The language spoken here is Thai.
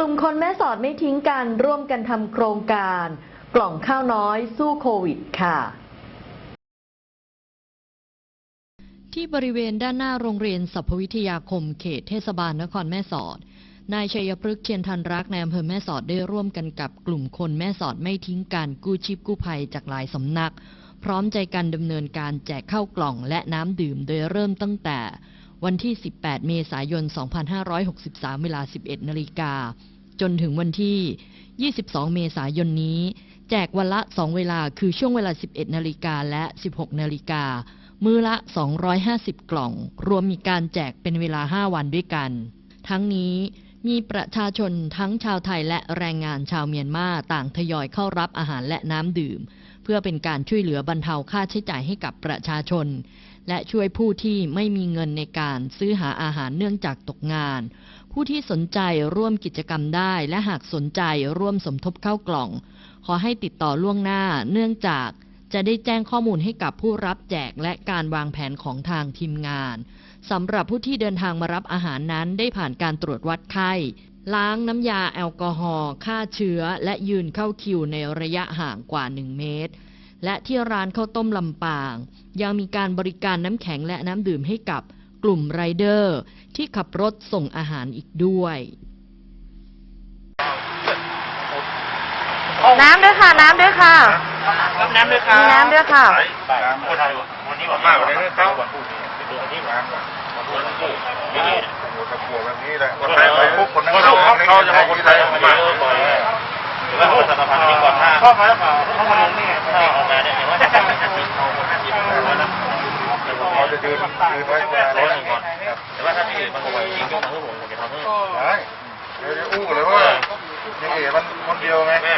ลุ่มคนแม่สอดไม่ทิ้งกันร่วมกันทำโครงการ กล่องข้าวน้อยสู้โควิดค่ะ ที่บริเวณด้านหน้าโรงเรียนสัพวิทยาคมเขตเทศบาลนครแม่สอด นายชัยพฤกษ์เชียนทันรักในอำเภอแม่สอดได้ร่วมกันกับกลุ่มคนแม่สอดไม่ทิ้งกันกู้ชีพกู้ภัยจากหลายสำนัก พร้อมใจกันดำเนินการแจกข้าวกล่องและน้ำดื่มโดยเริ่มตั้งแต่ วันที่ 18 เมษายน 2563 เวลา 11 นาฬิกา จนถึงวันที่ 22 เมษายนนี้ แจกวันละ 2 เวลาคือช่วงเวลา 11 นาฬิกาและ 16 นาฬิกา มือละ 250 กล่อง รวมมีการแจกเป็นเวลา 5 วันด้วยกัน ทั้งนี้มีประชาชนทั้งชาวไทยและแรงงานชาวเมียนมาต่างทยอยเข้ารับอาหารและน้ำดื่ม พื่อเป็นการช่วยเหลือบรรเทาค่าใช้จ่ายให้กับประชาชน และช่วยผู้ที่ไม่มีเงินในการซื้อหาอาหารเนื่องจากตกงาน ผู้ที่สนใจร่วมกิจกรรมได้ และหากสนใจร่วมสมทบเข้ากล่อง ขอให้ติดต่อล่วงหน้าเนื่องจากจะได้แจ้งข้อมูลให้กับผู้รับแจกและการวางแผนของทางทีมงานสำหรับผู้ที่เดินทางมารับอาหารนั้นได้ผ่านการตรวจวัดไข้ ล้างน้ำยาแอลกอฮอล์ฆ่าเชื้อ และยืนเข้าคิวในระยะห่างกว่า 1 เมตร และที่ร้านข้าวต้มลำปาง ยังมีการบริการน้ำแข็งและน้ำดื่มให้กับกลุ่มไรเดอร์ ที่ขับรถส่งอาหารอีกด้วย น้ำด้วยค่ะ น้ำด้วยค่ะ รับน้ำด้วยครับมีน้ำด้วยค่ะคนไทยวันนี้บอกมากเลยนะเขาวันพรุ่งนี้เป็นตัวที่มาวันพรุ่งนี้ นี่หมดตะกัวแบบนี้แหละคนไทยไปปุ๊บคนนั้นเขาเขาจะเอาคนไทยออกมาหรือว่าคนสารพัดจริงก่อนถ้าเข้ามาแล้วเปล่าเข้ามาลงนี่ไงถ้าออกมาเนี่ยเห็นว่าจะเป็นห้าสิบเอาคนห้าสิบร้อยละเขาจะยืนยืนไว้เวลาร้ร้ออยยหนึ่งก่อนแต่ว่าถ้าที่อื่นมันคงยิงยกมือผมผมจะทำให้ได้เดี๋ยวจะอู้เลยว่ายังเอ๋มันคนเดียวไงแม่